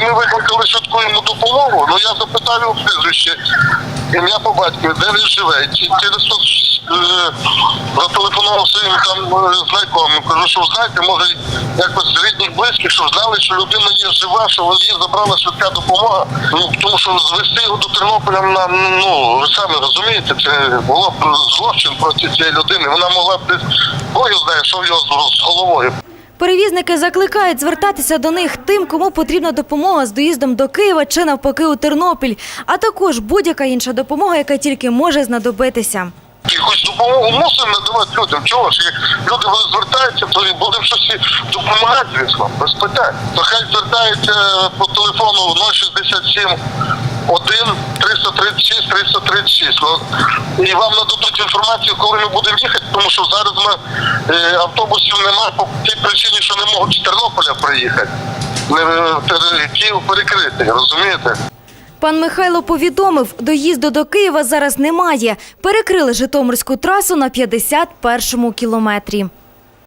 ми викликали швидку йому допомогу, ну я запитав його прізвище, ім'я по батькові, де він живе. Через е, зателефонував своїм там е, знайомим. Кажу, що знаєте, може якось рідних близьких, щоб знали, що людина є жива, що її забрала швидка допомога. Ну тому що звести його до Тернополя нам, ну ви самі розумієте, це було б злочин проти цієї людини. Вона могла б його знає, що в його з головою. Перевізники закликають звертатися до них тим, кому потрібна допомога з доїздом до Києва чи навпаки у Тернопіль, а також будь-яка інша допомога, яка тільки може знадобитися. Якусь допомогу мусимо надавати людям. Чого ж? Люди звертаються, то і будемо щось допомагати, звісно, без питань. То хай звертаються по телефону 067 1 336 336. Ну, і вам нададуть інформацію, коли ми будемо їхати, тому що зараз ми, е, автобусів немає по тій причині, що не можуть з Тернополя приїхати. Е, Київ перекритий, розумієте? Пан Михайло повідомив, доїзду до Києва зараз немає. Перекрили Житомирську трасу на 51-му кілометрі.